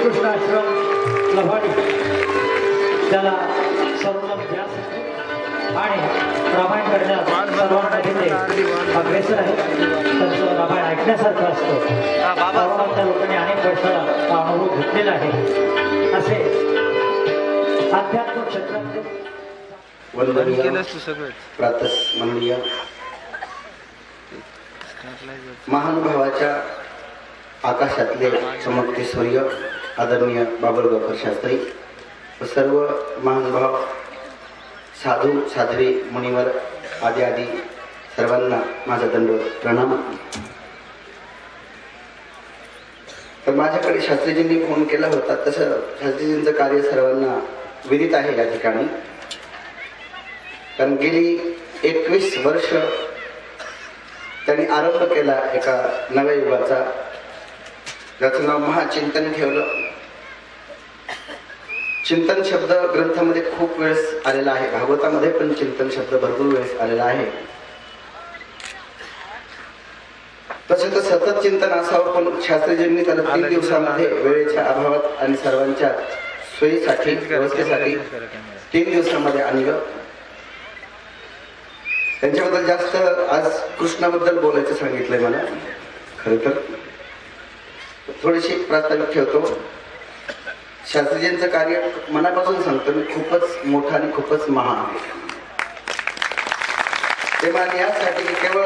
श्रीकृष्ण आश्रम लव्हाडी त्याला सर्वोत्तम व्यास आणि रामायण करण्यात सर्वांमध्ये ते अग्रेसर आहे. त्यांचं रामायण ऐकण्यासारखं असतं. सर्वांच्या लोकांनी अनेक वर्षाला अनुभव घेतलेला आहे. असे अध्यात्म क्षेत्रात प्रातस्मरणीय महानुभावाच्या आकाशातले चमकते सूर्य आदरणीय बाबुळगावकर शास्त्री सर्व महानुभाव साधू साध्वी मुनिवर आदी आदी सर्वांना माझा दंड प्रणाम. तर माझ्याकडे शास्त्रीजींनी फोन केला होता तसं शास्त्रीजींचं कार्य सर्वांना विदित आहे या ठिकाणी. कारण गेली एकवीस वर्ष त्यांनी आरंभ केला एका नव्या युगाचा. ज्याचं नाव महाचिंतन ठेवलं. चिंतन शब्द ग्रंथामध्ये खूप वेळेस आलेला आहे. भागवतामध्ये पण चिंतन शब्द भरपूर वेळेस आलेला आहे. तसे तर सतत चिंतन असावं पण शास्त्रीजींनी त्याला तीन दिवसामध्ये वेळेच्या अभावात आणि सर्वांच्या सोयीसाठी व्यवस्थेसाठी तीन दिवसामध्ये आणलं. त्यांच्याबद्दल जास्त आज कृष्णाबद्दल बोलायचं सांगितलंय मला. खर तर थोडीशी प्रास्ताविक ठेवतो. शास्त्रीजींचं कार्य मनापासून सांगतो मी खूपच मोठं आणि खूपच महान आहे. ते मान यासाठी की केवळ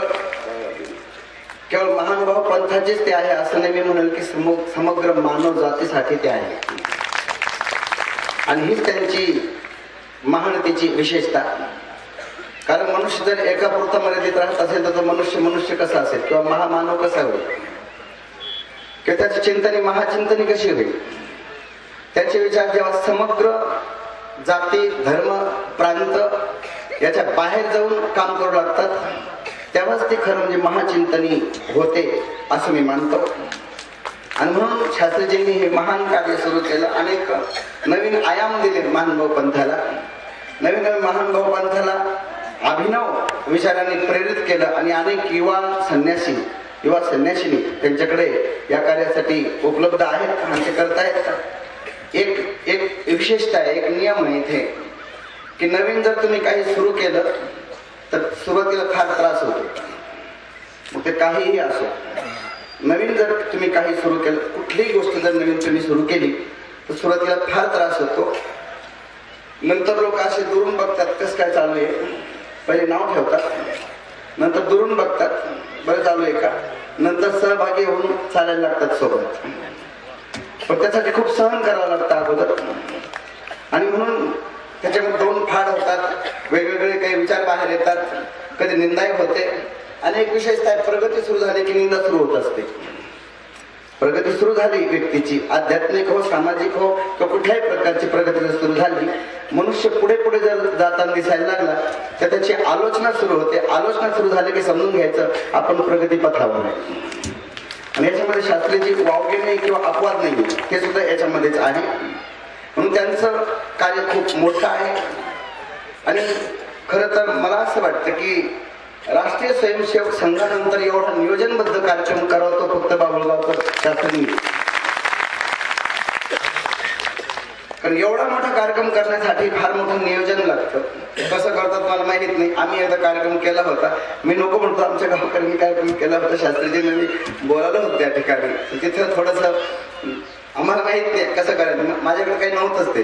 केवळ महानुभाव पंथाचेच ते आहे असं नाही मी म्हणेल की सम- समग्र मानव जातीसाठी ते आहे. आणि हीच त्यांची महानतेची विशेषता. कारण मनुष्य जर एका पुरता मर्यादित राहत असेल तर तो मनुष्य मनुष्य कसा असेल? किंवा महामानव कसा होईल? किंवा त्याची चिंतनी महाचिंतनी कशी होईल? त्याचे विचार जेव्हा समग्र जाती धर्म प्रांत याच्या बाहेर जाऊन काम करू लागतात तेव्हाच ते खरं म्हणजे महाचिंतनी होते असं मी मानतो. आणि म्हणून शास्त्रीजींनी हे महान कार्य सुरू केलं अनेक नवीन आयाम दिले महानुभाव पंथाला नवीन नवीन महानुभाव पंथाला अभिनव विचारांनी प्रेरित केलं आणि अनेक युवा संन्यासी युवा संन्यासिनी त्यांच्याकडे या कार्यासाठी उपलब्ध आहेत आणि ते करतायत? एक एक विशेषता आहे एक नियम आहे इथे की नवीन जर तुम्ही काही सुरू केलं तर सुरुवातीला फार त्रास होतो. मग ते काहीही असो. नवीन जर तुम्ही काही सुरू केलं कुठलीही गोष्ट जर नवीन तुम्ही सुरू केली तर सुरुवातीला फार त्रास होतो. नंतर लोक असे दुरून बघतात कसं काय चालू आहे? पहिले नाव ठेवतात. नंतर दुरून बघतात. बरं चालू आहे का? नंतर सहभागी होऊन चालायला लागतात सोबत. पण त्यासाठी खूप सहन करावं लागतं अगोदर. आणि म्हणून त्याच्यामध्ये दोन फाड होतात. वेगवेगळे काही विचार बाहेर येतात. कधी निंदाही होते. आणि एक विशेषतः प्रगती सुरू झाली की निंदा सुरू होत असते. प्रगती सुरू झाली व्यक्तीची आध्यात्मिक हो सामाजिक हो किंवा कुठल्याही प्रकारची प्रगती जर सुरू झाली. मनुष्य पुढे पुढे जर जाताना दिसायला लागला तर त्याची आलोचना सुरू होते. आलोचना सुरू झाली की समजून घ्यायचं आपण प्रगती पथावर आणि याच्यामध्ये शास्त्रीची वावगे नाही किंवा अपवाद नाही ते सुद्धा याच्यामध्येच आहे. म्हणून त्यांचं कार्य खूप मोठं आहे. आणि खरं तर मला असं वाटतं की राष्ट्रीय स्वयंसेवक संघानंतर एवढा नियोजनबद्ध कार्यक्रम करावतो फक्त बाबुळगावकर शास्त्री. कारण एवढा मोठा कार्यक्रम करण्यासाठी फार मोठं नियोजन लागतं. कसं करतात मला माहीत नाही. आम्ही एकदा कार्यक्रम केला होता. मी नको म्हणतो आमच्या गावाकडे कार्यक्रम केला होता. शास्त्रीजींनी मी बोलावलं होतं त्या ठिकाणी. तिथं थोडस आम्हाला माहीत नाही कसं करायचं. माझ्याकडे काही नव्हतंच ते.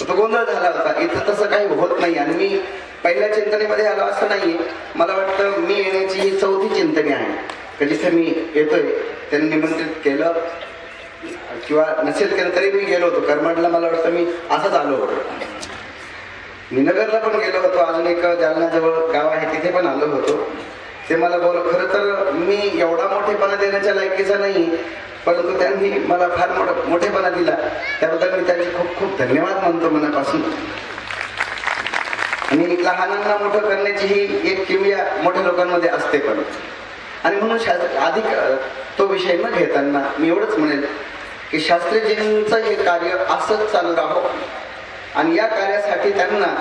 तो गोंधळ झाला होता. इथं तसं काही होत नाही. आणि मी पहिल्या चिंतनेमध्ये आलो असं नाहीये. मला वाटतं मी येण्याची ही चौथी चिंतनी आहे. का जिथे मी येतोय त्यांनी निमंत्रित केलं किंवा नसेल केलं तरी मी गेलो होतो. करमाडला मला वाटतं मी असंच आलो होतो. मी नगरला पण गेलो होतो. अजून एक जालन्याजवळ गाव आहे तिथे पण आलो होतो. ते मला बोल खरं तर मी एवढा मोठेपणा देण्याच्या लायकीचा नाही परंतु त्यांनी मला फार मोठा मोठेपणा दिला. त्याबद्दल मी त्यांचे खूप खूप धन्यवाद मानतो मनापासून. आणि लहानांना मोठं करण्याची ही एक किमया मोठ्या लोकांमध्ये असते पण. आणि म्हणून शास्त्र अधिक तो विषय न घेताना मी एवढंच म्हणेल की शास्त्रीजींचं हे कार्य असंच चालू राहो. आणि या कार्यासाठी त्यांना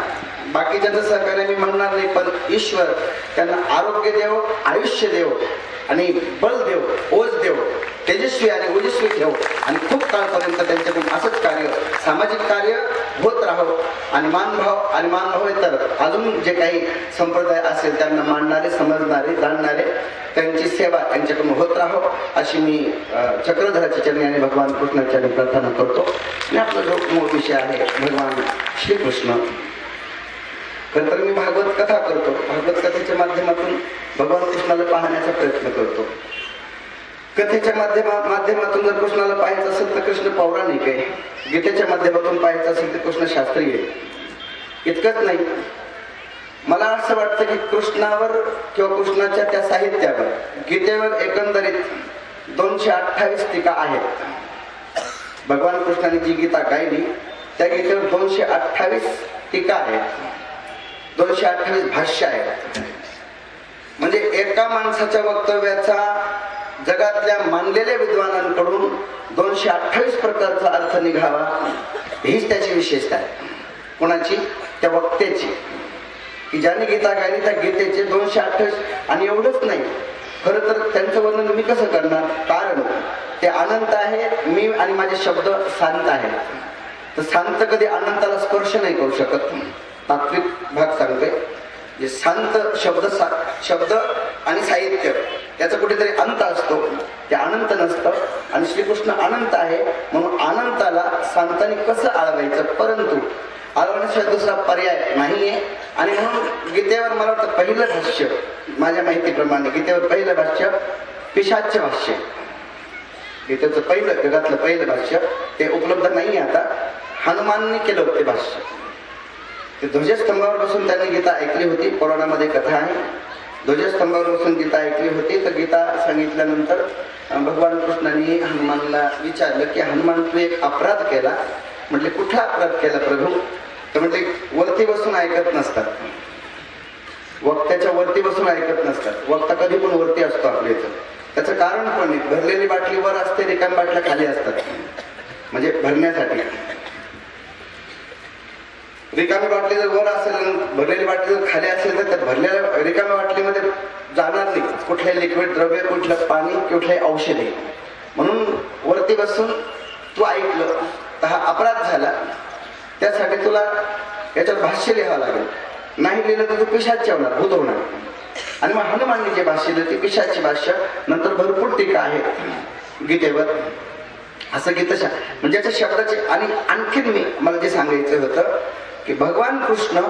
बाकीच्या सहकार्य मी म्हणणार नाही पण ईश्वर त्यांना आरोग्य देव आयुष्य देव आणि बल देव ओज देव तेजस्वी आणि ओजस्वी ठेव. आणि खूप काळपर्यंत त्यांच्याकडून असंच कार्य सामाजिक कार्य होत राहावं. आणि मानभाव आणि मानभाव तर अजून जे काही संप्रदाय असेल त्यांना मानणारे समजणारे जाणणारे त्यांची सेवा त्यांच्याकडून होत राहावं. अशी मी चक्रधराच्या चरणी आणि भगवान कृष्णाच्या प्रार्थना करतो. आणि आपला जो मूळ विषय आहे भगवान श्रीकृष्ण. नंतर मी भागवत कथा करतो. भागवत कथेच्या माध्यमातून भगवान कृष्णाला पाहण्याचा प्रयत्न करतो. कथेच्या माध्यमा माध्यमातून जर कृष्णाला पाहायचं असेल तर कृष्ण पौराणिक आहे. गीतेच्या माध्यमातून पाहायचं असेल तर कृष्ण शास्त्रीय आहे. इतकंच नाही. मला असं वाटतं की कृष्णावर किंवा कृष्णाच्या त्या साहित्यावर गीतेवर एकंदरीत दोनशे अठ्ठावीस टीका आहेत. भगवान कृष्णाने जी गीता गायली त्या गीतेवर दोनशे अठ्ठावीस टीका आहेत. दोनशे अठ्ठावीस भाष्य आहे. म्हणजे एका माणसाच्या वक्तव्याचा जगातल्या मानलेल्या विद्वानांकडून दोनशे अठ्ठावीस प्रकारचा अर्थ निघावा हीच त्याची विशेषता आहे. कोणाची? त्या वक्त्याची. की ज्याने गीता गायली त्या गीतेचे दोनशे अठ्ठावीस आणि एवढंच नाही. खरं तर त्यांचं वर्णन मी कसं करणार? कारण ते अनंत आहे मी आणि माझे शब्द शांत आहेत तर शांत कधी अनंताला स्पर्श नाही करू शकत. तात्विक भाग सांगतोय. जे शांत शब्द सा- शब्द आणि साहित्य याचा कुठेतरी अंत असतो. ते अनंत नसतं. आणि श्रीकृष्ण अनंत आहे. म्हणून अनंताला शांताने कसं आळवायचं? परंतु आळवण्याशिवाय दुसरा पर्याय नाहीये. आणि म्हणून गीतेवर मला वाटतं पहिलं भाष्य माझ्या माहितीप्रमाणे गीतेवर पहिलं भाष्य पिशाच्य भाष्य. गीतेचं पहिलं जगातलं पहिलं भाष्य ते उपलब्ध नाही आता. हनुमानने केलं होते ते भाष्य. ध्वजस्तंभावर बसून त्यांनी गीता ऐकली होती पुराणामध्ये कथा आहे. ध्वजस्तंभावर बसून गीता ऐकली होती तर गीता सांगितल्यानंतर भगवान कृष्णाने हनुमानला विचारलं की हनुमान तू एक अपराध केला. म्हटले कुठला अपराध केला प्रभू? तर म्हटले वरती बसून ऐकत नसतात. वक्त्याच्या वरती बसून ऐकत नसतात. वक्ता कधी पण वरती असतो आपल्या इथं. त्याचं कारण पण भरलेली बाटली वर असते रिकाम बाटल्या खाली असतात. म्हणजे भरण्यासाठी. रिकामी बाटली जर वर असेल भरलेली बाटली जर खाली असेल तर त्या भरलेल्या रिकाम्या बाटलीमध्ये जाणार नाही. कुठले लिक्विड द्रव्य कुठलं पाणी कुठले औषधे म्हणून वरती बसून तू ऐकलं तर हा अपराध झाला. त्यासाठी तुला याच्यावर भाष्य लिहावं लागेल. नाही लिहिलं तर तू पिशाच होणार भूत होणार. आणि मग हनुमानने जे भाष्य दिलं ते पिशाची भाष्य नंतर भरपूर टीका आहे. गीतेवर. असं गीतशा म्हणजे याच्या शब्दाचे आणि आणखीन मी मला जे सांगायचं होतं की भगवान कृष्ण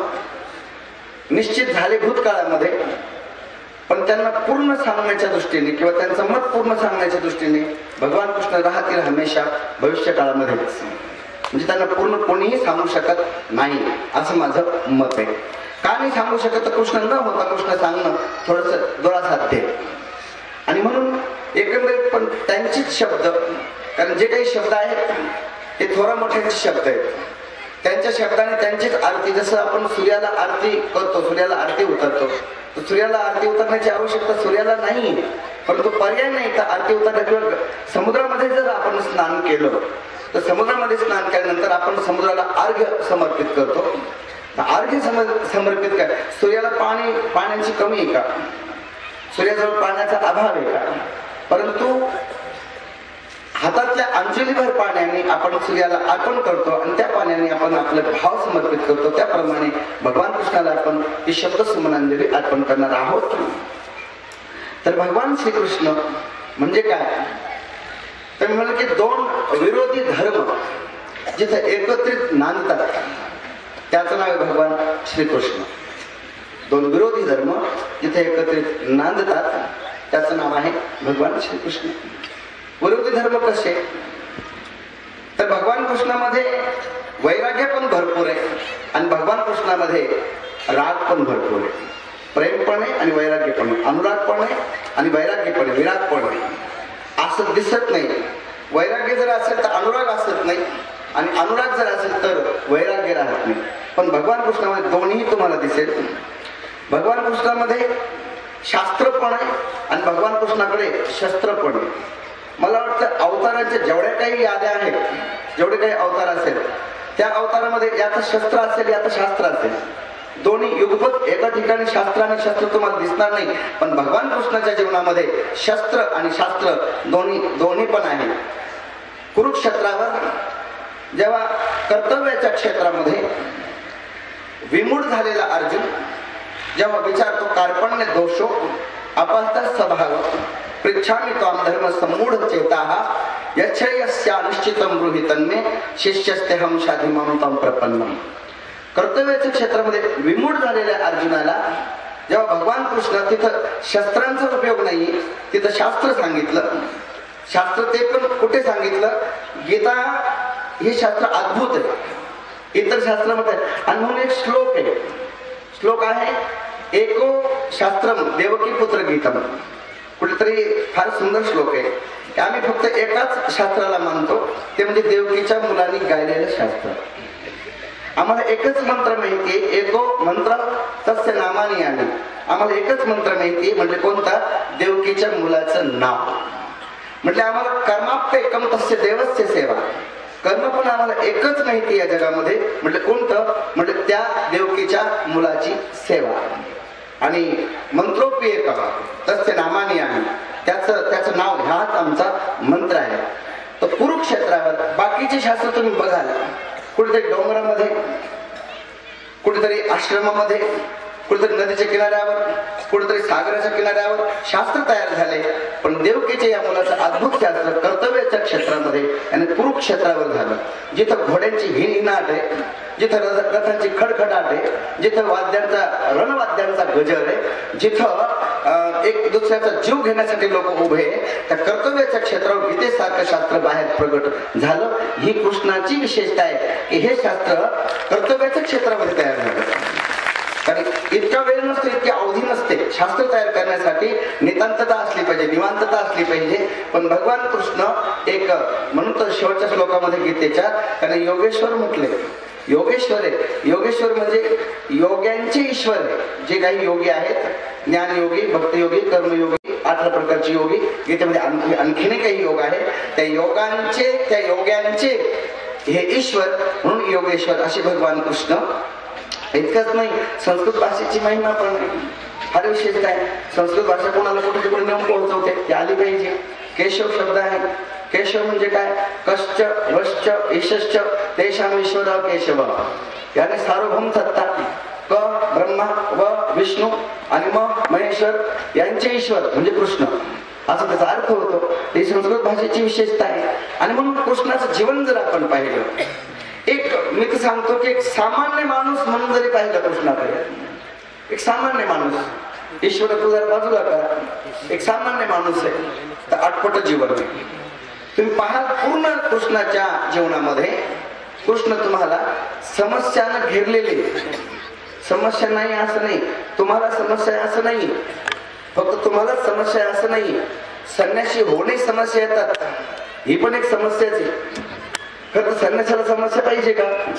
निश्चित झाले भूतकाळामध्ये पण त्यांना पूर्ण सांगण्याच्या दृष्टीने किंवा त्यांचं मत पूर्ण सांगण्याच्या दृष्टीने भगवान कृष्ण राहतील हमेशा भविष्य काळामध्येच म्हणजे त्यांना पूर्ण कोणीही सांगू शकत नाही असं माझं मत आहे. का नाही सांगू शकत? तर कृष्ण न होता कृष्ण सांगणं थोडस दुरासाध्य आणि म्हणून एकंदरीत पण त्यांचीच शब्द कारण जे काही शब्द आहेत ते थोरा मोठ्यांचे शब्द आहेत. त्यांच्या शब्दाने त्यांचीच आरती जसं आपण सूर्याला आरती करतो सूर्याला आरती उतरतो. तर सूर्याला आरती उतरण्याची आवश्यकता सूर्याला नाही परंतु पर्याय नाही तर आरती उतरण्या किंवा समुद्रामध्ये जर आपण स्नान केलं तर समुद्रामध्ये स्नान केल्यानंतर आपण समुद्राला अर्घ्य समर्पित करतो. अर्घ्य समर्पित काय? सूर्याला पाणी पाण्याची कमी आहे का? सूर्याजवळ पाण्याचा अभाव आहे का? परंतु हातातल्या अंजलीभर पाण्याने आपण सूर्याला अर्पण करतो आणि त्या पाण्याने आपण आपले भाव समर्पित करतो. त्याप्रमाणे भगवान कृष्णाला आपण ही शब्द सुमनांजली अर्पण करणार आहोत. तर भगवान श्रीकृष्ण म्हणजे काय? तर म्हणाल की दोन विरोधी धर्म जिथे एकत्रित नांदतात त्याचं नाव आहे भगवान श्रीकृष्ण. दोन विरोधी धर्म जिथे एकत्रित नांदतात त्याचं नाव आहे भगवान श्रीकृष्ण. विरोधी धर्म कसे? तर भगवान कृष्णामध्ये वैराग्य पण भरपूर आहे आणि भगवान कृष्णामध्ये राग पण भरपूर आहे. प्रेम पण आहे आणि वैराग्य पण आहे. अनुराग पण आहे आणि वैराग्य पण आहे. विराग पण आहे. असं दिसत नाही. वैराग्य जर असेल तर अनुराग असत नाही. आणि अनुराग जर असेल तर वैराग्य राहत नाही. पण भगवान कृष्णामध्ये दोन्ही तुम्हाला दिसेल. भगवान कृष्णामध्ये शास्त्र पण आहे आणि भगवान कृष्णाकडे शस्त्र पण आहे. मला वाटतं अवताराच्या जेवढ्या काही याद्या आहेत जेवढे काही अवतार असेल त्या अवतारामध्ये याचं शस्त्र असेल याचं शास्त्र असेल. दोन्ही युगपत एका ठिकाणी शास्त्र आणि शस्त्र तुम्हाला दिसणार नाही पण भगवान कृष्णाच्या जीवनामध्ये शस्त्र आणि शास्त्र दोन्ही दोन्ही पण आहे कुरुक्षेत्रावर जेव्हा कर्तव्याच्या क्षेत्रामध्ये विमूढ झालेला अर्जुन जेव्हा विचारतो कार्पण्य दोषो अपहत स्वभाव पृच्छामी त्वाम धर्म समूढ चेता यच्छयस्या निश्चितम गृहीतन्मे शिष्यस्ते हम शाधिमाम तम प्रपन्नम। कर्तव्याच्या क्षेत्रामध्ये विमूढ झालेल्या अर्जुनाला जेव्हा भगवान कृष्ण तिथं शस्त्रांचा उपयोग नाही तिथं शास्त्र सांगितलं. शास्त्र ते पण कुठे सांगितलं? गीता हे शास्त्र अद्भुत आहे. इतर शास्त्रामध्ये आणि म्हणून एक श्लोक आहे. श्लोक आहे एको शास्त्रम देवकी पुत्र गीतम. कुठेतरी फार सुंदर श्लोक आहे. आम्ही फक्त एकाच शास्त्राला मानतो. ते म्हणजे देवकीच्या मुलांनी गायलेलं शास्त्र. आम्हाला एकच मंत्र माहिती आहे. एको मंत्र तस्य नामाने आम्ही आम्हाला एकच मंत्र माहिती आहे. म्हणजे कोणता? देवकीच्या मुलाचं नाव. म्हटले आम्हाला कर्माप्त एकम तस्य देवस्य सेवा. कर्म पण आम्हाला एकच माहिती या जगामध्ये. म्हणजे कोणतं? म्हणजे त्या देवकीच्या मुलाची सेवा. आणि मंत्रोपी एक तस्य नामाने आम्ही त्याचं त्याचं नाव ह्याच आमचा मंत्र आहे. तर कुरुक्षेत्रावर बाकीचे शास्त्र तुम्ही बघाल. कुठेतरी डोंगरामध्ये कुठेतरी आश्रमामध्ये कुठेतरी नदीच्या किनाऱ्यावर कुठेतरी सागराच्या किनाऱ्यावर शास्त्र तयार झाले. पण देवकीचे या मुलाचं अद्भुत शास्त्र कर्तव्याच्या क्षेत्रामध्ये आणि कुरुक्षेत्रावर झालं. जिथं घोड्यांची हिनहिनाट आहे जिथं रथांची खडखडाट आहे जिथं वाद्यांचा रणवाद्यांचा गजर आहे जिथं एक दुसऱ्याचा जीव घेण्यासाठी लोक उभे आहे, त्या कर्तव्याच्या क्षेत्रावर गीतेसारखं शास्त्र बाहेर प्रगट झालं. ही कृष्णाची विशेषता आहे की हे शास्त्र कर्तव्याच्या क्षेत्रामध्ये तयार झालं. कारण इतका वेळ नसतो इतकी अवधी नसते. शास्त्र तयार करण्यासाठी नितांतता असली पाहिजे निवांतता असली पाहिजे. पण भगवान कृष्ण एक म्हणून तर शेवटच्या श्लोकामध्ये गीतेच्या त्याने योगेश्वर म्हटले. योगेश्वर आहे योगेश्वर म्हणजे योग्यांचे ईश्वर. जे काही योगी आहेत ज्ञान योगी कर्मयोगी अठरा प्रकारची योगी गीतेमध्ये आणखी आणखीनही काही योग आहे त्या योगांचे त्या योग्यांचे हे ईश्वर म्हणून योगेश्वर असे भगवान कृष्ण इतकंच नाही संस्कृत भाषेची महिमा पण फार विशेष काय? संस्कृत भाषा कोणाला कुठे तिकडे नेऊन पोहोचवते? ती आली पाहिजे. केशव शब्द आहे केशव म्हणजे काय? कश्च वश्च ईशश्च तेषाम ईश्वर केशव. याने सार्वभौम सत्ता क ब्रह्मा व विष्णू आणि म महेश्वर यांचे ईश्वर म्हणजे कृष्ण. असा त्याचा अर्थ होतो. ही संस्कृत भाषेची विशेषता आहे. आणि म्हणून कृष्णाचं जीवन जर आपण पाहिलं एक मी तर सांगतो की एक सामान्य माणूस म्हणून जरी पाहिलं कृष्णाकडे एक सामान्य माणूस ईश्वर तू बाजूला करा एक सामान्य माणूस आहे तर आठपट जीवन आहे. तुम्ही पाहाल पूर्ण कृष्णाच्या जीवनामध्ये कृष्ण तुम्हाला समस्यानं घेरलेले समस्या नाही असं नाही. तुम्हाला समस्या आहे असं नाही. फक्त तुम्हाला समस्या आहे असं नाही. संन्याशी होणे समस्या येतात. ही पण एक समस्याच आहे. तर संन्यासाला समस्या पाहिजे का?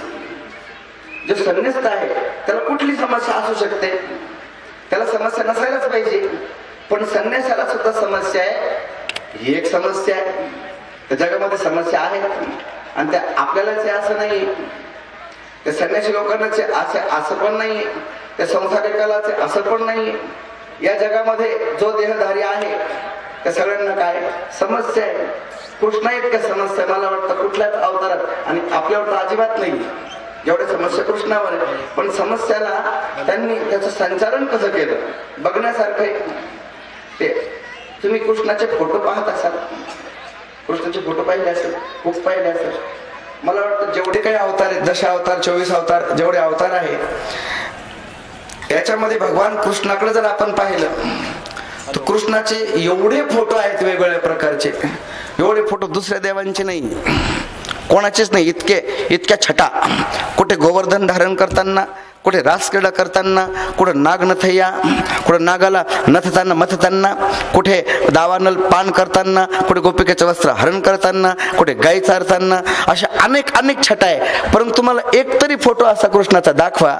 जो संन्यस्त आहे त्याला कुठली समस्या असू शकते? त्याला समस्या नसायलाच पाहिजे. पण संन्यासाला सुद्धा समस्या आहे. ही एक समस्या आहे. त्या जगामध्ये समस्या आहेत आणि त्या आपल्यालाच असं नाही. त्या संन्यासी लोकांनाच असे असं असं पण नाही. त्या संसारिकालाच असं पण नाही. या जगामध्ये जो देहधारी आहे त्या सगळ्यांना काय समस्या आहे? कृष्णा इतक्या समस्या मला वाटतं कुठल्याच अवतारात आणि आपल्यावर तर अजिबात नाही. एवढ्या समस्या कृष्णावर आहे. पण समस्याला त्यांनी त्याचं संचालन कसं केलं? बघण्यासारखं आहे ते तुम्ही कृष्णाचे फोटो पाहत असाल. कृष्णाचे फोटो पाहिले असेल खूप पाहिले असेल. मला वाटतं जेवढे काही अवतार आहेत दश अवतार चोवीस अवतार जेवढे अवतार आहेत याच्यामध्ये भगवान कृष्णाकडे जर आपण पाहिलं कृष्णाचे एवढे फोटो आहेत वेगवेगळ्या प्रकारचे. एवढे फोटो दुसऱ्या देवांचे नाही. कोणाचेच नाही. इतके इतक्या छटा. कुठे गोवर्धन धारण करताना कुठे रासक्रीडा करताना कुठं नाग नथय्या कुठं नागाला नथताना मथताना कुठे दावानल पान करताना कुठे गोपिकेचं वस्त्र हरण करताना कुठे गाई चारताना अशा अनेक अनेक छटा आहे. परंतु तुम्हाला एक तरी फोटो असा कृष्णाचा दाखवा.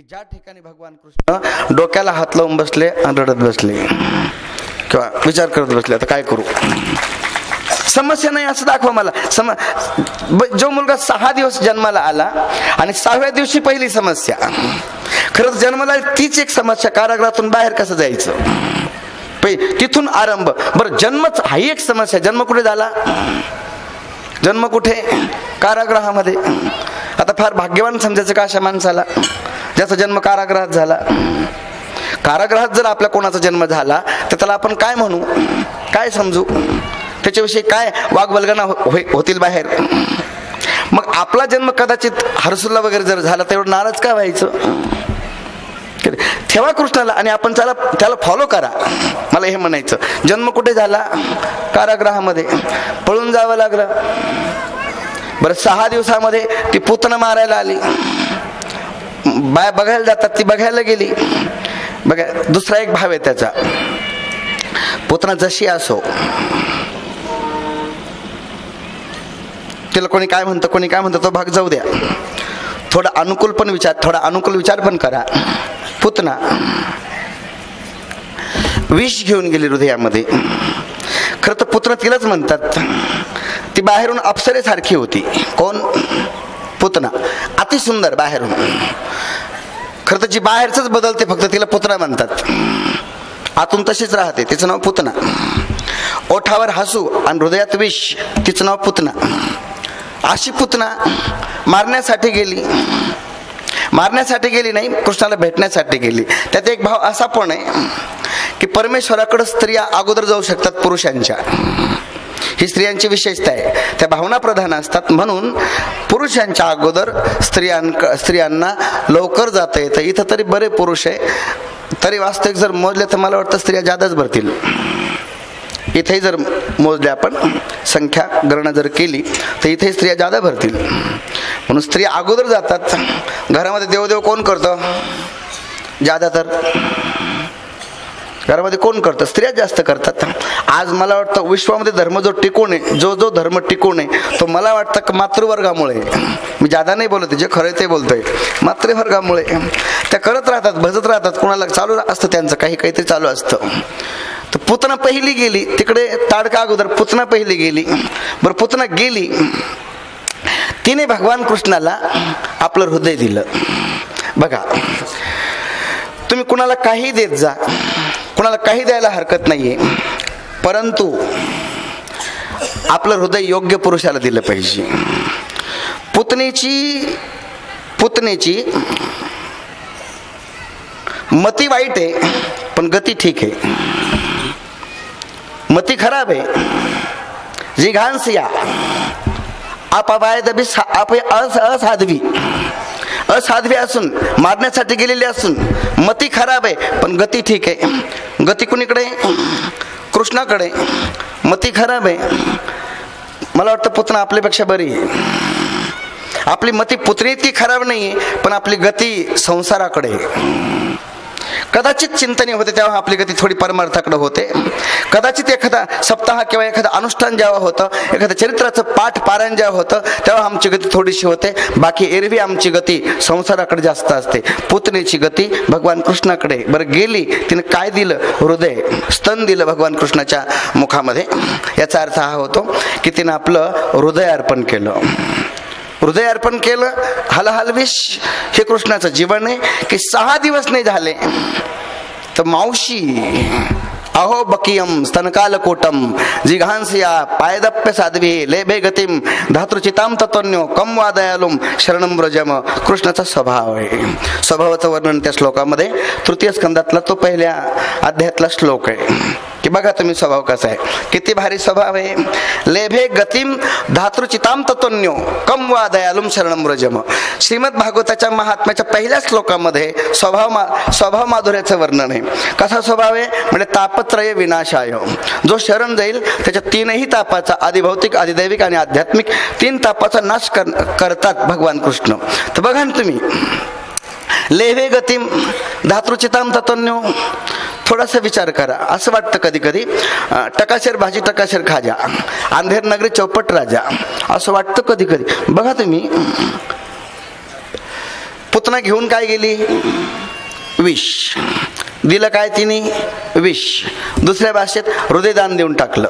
की ज्या ठिकाणी भगवान कृष्ण डोक्याला हात लावून बसले आणि रडत बसले. किंवा विचार करत बसले आता काय करू? समस्या नाही असं दाखवा मला. सम जो मुलगा सहा दिवस जन्माला आला आणि सहाव्या दिवशी पहिली समस्या. खरंच जन्माला तीच एक समस्या. कारागृहातून बाहेर कसं जायचं? पै तिथून आरंभ. बरं जन्मच हा एक समस्या. जन्म कुठे झाला? जन्म कुठे? कारागृहामध्ये. आता फार भाग्यवान समजायचं का अशा माणसाला? ज्याचा जन्म कारागृहात झाला. कारागृहात जर आपल्या कोणाचा जन्म झाला तर त्याला आपण काय म्हणू? काय समजू? त्याच्याविषयी काय वाघवल्गना हो-, हो- होतील बाहेर? मग आपला जन्म कदाचित हरसुल्ला वगैरे जर झाला तर एवढं नाराज का व्हायचं? ठेवा कृष्णाला आणि आपण त्याला त्याला फॉलो करा. मला हे म्हणायचं. जन्म कुठे झाला? कारागृहामध्ये. पळून जावं लागलं. बरं सहा दिवसामध्ये ती पुतणं मारायला आली. बाय बघायला जातात ती बघायला गेली. बघा दुसरा एक भाव आहे त्याचा. पुतना जशी असो. तिला कोणी काय म्हणतं कोणी काय म्हणतं तो भाग जाऊ द्या. थोडा अनुकूल पण विचार थोडा अनुकूल विचार पण करा. पुतना. विष घेऊन गेली हृदयामध्ये. खरं तर पुत्र तिलाच म्हणतात. ती बाहेरून अप्सरेसारखी होती. कोण? पुतना. अतिसुंदर बाहेरून. खरं तर जी बाहेरचंच बदलते फक्त तिला पुतना म्हणतात. आतून तशीच राहते तिचं नाव पुतना. ओठावर हसू आणि हृदयात विष तिचं नाव पुतना. अशी पुतना मारण्यासाठी गेली. मारण्यासाठी गेली नाही कृष्णाला भेटण्यासाठी गेली. त्यात एक भाव असा पण आहे की परमेश्वराकडं स्त्रिया अगोदर जाऊ शकतात पुरुषांच्या. ही स्त्रियांची विशेषता आहे. त्या भावना प्रधान असतात. म्हणून पुरुषांच्या अगोदर स्त्रियां स्त्रियांना लवकर जाता येतं. इथं तरी बरे पुरुष आहे. तरी वास्तविक जर मोजले तर मला वाटतं स्त्रिया जादाच भरतील. इथेही जर मोजले आपण संख्या गणना जर केली तर इथे स्त्रिया जादा भरतील. म्हणून स्त्रिया अगोदर जातात. घरामध्ये देवदेव कोण करतं? जादा तर घरामध्ये कोण करतं? स्त्रिया जास्त करतात. आज मला वाटतं विश्वामध्ये धर्म जो टिकून आहे जो जो धर्म टिकून आहे तो मला वाटतं की मातृवर्गामुळे. मी जादा नाही बोलत जे खरं ते बोलतोय. मातृवर्गामुळे. त्या करत राहतात भजत राहतात कोणाला चालू असतं त्यांचं काही काहीतरी चालू असतं. तर पुतना पहिली गेली तिकडे ताडका अगोदर पुतना पहिली गेली. बरं पुतना गेली. तिने भगवान कृष्णाला आपलं हृदय दिलं. बघा तुम्ही कुणाला काही देत जा कुणाला काही द्यायला हरकत नाहीये. परंतु आपलं हृदय योग्य पुरुषाला दिलं पाहिजे. पुतणीची पुतणीची मती वाईट आहे पण गती ठीक आहे. मती खराब आहे. जी घाणसिया अपवायद बी आप अस असाध्वी. असाध्वी असून मारण्यासाठी गेलेली असून मती खराब आहे पण गती ठीक आहे. गती कुणीकडे? कृष्णाकडे. मती खराब आहे. मला वाटतं पुतना आपल्यापेक्षा बरी आहे. आपली मती पुतणी इतकी खराब नाही आहे पण आपली गती संसाराकडे आहे. कदाचित चिंतनी होते तेव्हा आपली गती थोडी परमार्थाकडे होते. कदाचित एखादा सप्ताह किंवा एखादं अनुष्ठान जेव्हा होतं एखाद्या चरित्राचं पाठ पारायण जेव्हा होतं तेव्हा आमची गती थोडीशी होते. बाकी एरवी आमची गती संसाराकडे जास्त असते. पुतणीची गती भगवान कृष्णाकडे. बरं गेली तिने काय दिलं? हृदय. स्तन दिलं भगवान कृष्णाच्या मुखामध्ये. याचा अर्थ हा होतो की तिनं आपलं हृदय अर्पण केलं. हृदय अर्पण केलं हलहलविश हे कृष्णाचं जीवन आहे की सहा दिवस नाही झाले. तर मावशी अहो बकियम स्तनकालकोटम जिघांसिया पायदप्य साध्वी लेभे गतिम धातृचिताम तत्वन्यो कम वादयालुम शरणम व्रजम कृष्णाचा स्वभाव आहे स्वभावाचं वर्णन त्या श्लोकामध्ये तृतीय स्कंदातला तो पहिल्या अध्यायातला श्लोक आहे. की बघा तुम्ही स्वभाव कसा आहे. किती भारी स्वभाव आहे. लेभे गतिम धातृचिताम तत्वन्यो कम वा दयालुम शरणम व्रजम. श्रीमद भागवताच्या महात्म्याच्या पहिल्या श्लोकामध्ये स्वभाव मा स्वभाव माधुर्याचं वर्णन आहे. कसा स्वभाव आहे? म्हणजे ताप तापत्रय विनाशाय जो शरण जाईल त्याच्या तीनही तापाचा आदिभौतिक आदिदैविक आणि आध्यात्मिक तीन तापाचा नाश कर करतात भगवान कृष्ण. तर बघा ना तुम्ही. लेवे गतीम धातृचिताम तत्वन्यो थोडासा विचार करा. असं वाटतं कधी कधी टकाशेर भाजी टकाशेर खाजा. अंधेर नगरी चौपट राजा. असं वाटतं कधी कधी बघा तुम्ही. पुतना घेऊन काय गेली? विष. दिलं काय तिने? विष. दुसऱ्या भाषेत हृदयदान देऊन टाकलं.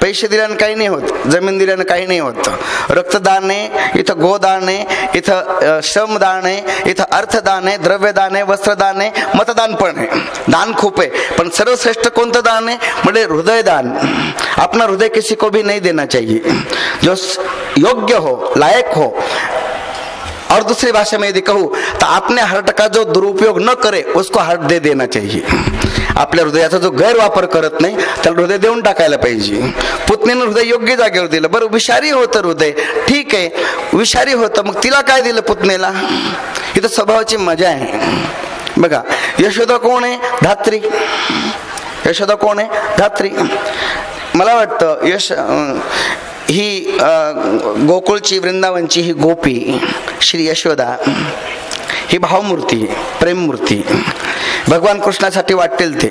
पैसे दिल्यानं काही नाही होत जमीन दिल्यानं काही नाही होत. रक्तदान आहे इथं गोदान आहे इथं श्रमदान आहे इथं अर्थदान आहे द्रव्यदान आहे वस्त्रदान आहे मतदान पण आहे. दान खूप आहे पण सर्वश्रेष्ठ कोणतं दान आहे? म्हणजे हृदयदान. अपना हृदय किसी को भी नहीं देना चाहिए. जो योग्य हो लायक हो और दूसरी भाषा में यदि कहूँ तो अपने हार्ट का जो दुरुपयोग न करे उसको हार्ट दे देना चाहिए। आपल्या हृदयाचा जो गैरवापर करत नाही त्याला हृदय देऊन टाकायला पाहिजे। पुतणीनं हृदय योग्य जागेवर दिलं बरं विषारी होतं हृदय ठीक आहे. विषारी होतं मग तिला काय दिलं पुतणीला? इथं स्वभावाची मजा आहे. बघा यशोदा कोण आहे? धात्री. यशोदा कोण आहे? धात्री. मला वाटतं यश ही गोकुळची वृंदावनची ही गोपी श्री यशोदा ही भावमूर्ती प्रेममूर्ती भगवान कृष्णासाठी वाटेल ते.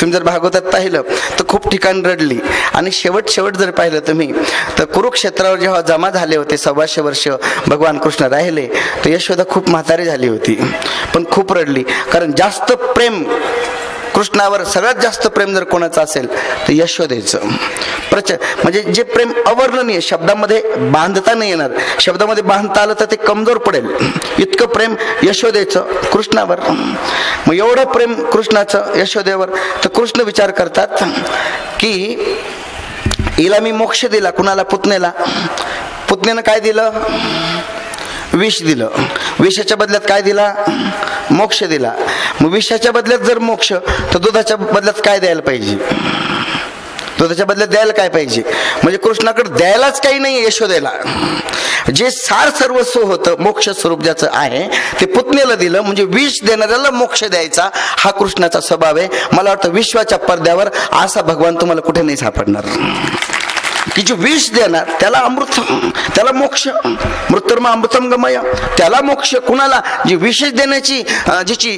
तुम्ही जर भागवतात पाहिलं तर खूप ठिकाण रडली. आणि शेवट शेवट जर पाहिलं तुम्ही तर कुरुक्षेत्रावर जेव्हा जमा झाले होते सव्वाशे वर्ष भगवान कृष्ण राहिले तर यशोदा खूप म्हातारी झाली होती. पण खूप रडली. कारण जास्त प्रेम कृष्णावर सगळ्यात जास्त प्रेम जर कोणाचं असेल तर यशोदेचं प्रच म्हणजे जे प्रेम अवर्णनीय शब्दामध्ये बांधता नाही येणार. शब्दामध्ये बांधता आलं तर ते कमजोर पडेल. इतकं प्रेम यशोदेचं कृष्णावर. मग एवढं प्रेम कृष्णाचं यशोदेवर तर कृष्ण विचार करतात की हिला मी मोक्ष दिला कुणाला पुतणेला पुतणेनं काय दिलं? विष दिलं. विषाच्या बदल्यात काय दिला? मोक्ष दिला. मग विषाच्या बदल्यात जर मोक्ष तर दुधाच्या बदल्यात काय द्यायला पाहिजे? दुधाच्या बदल्यात द्यायला काय पाहिजे? म्हणजे कृष्णाकडे द्यायलाच काही नाही यशोदेला. जे सार सर्वस्व होतं मोक्ष स्वरूप ज्याचं आहे ते पुतणेला दिलं म्हणजे विष देणाऱ्याला मोक्ष द्यायचा हा कृष्णाचा स्वभाव आहे. मला वाटतं विश्वाच्या पडद्यावर असा भगवान तुम्हाला कुठे नाही सापडणार. की जो विष देणार त्याला अमृत त्याला मोक्ष. मृत्युर्मा अमृतम गमय त्याला मोक्ष. कुणाला? जी विशेष देण्याची जिची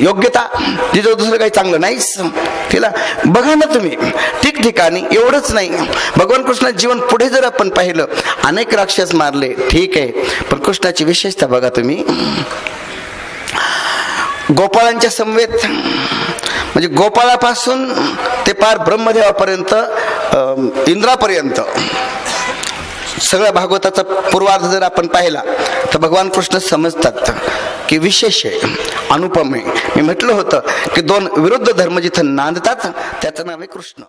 योग्यता जिचं दुसरं काही चांगलं नाहीच. तिला बघा ना तुम्ही ठिकठिकाणी एवढंच नाही. भगवान कृष्णाचं जीवन पुढे जर आपण पाहिलं अनेक राक्षस मारले ठीक आहे. पण कृष्णाची विशेषता बघा तुम्ही. गोपाळांच्या समवेत म्हणजे गोपाळापासून ते पार ब्रह्मदेवापर्यंत इंद्रापर्यंत. सगळ्या भागवताचा पूर्वार्ध जर आपण पाहिला तर भगवान कृष्ण समजतात की विशेष आहे अनुपम आहे. मी म्हटलं होतं की दोन विरुद्ध धर्म जिथं नांदतात त्याचं नाव आहे कृष्ण.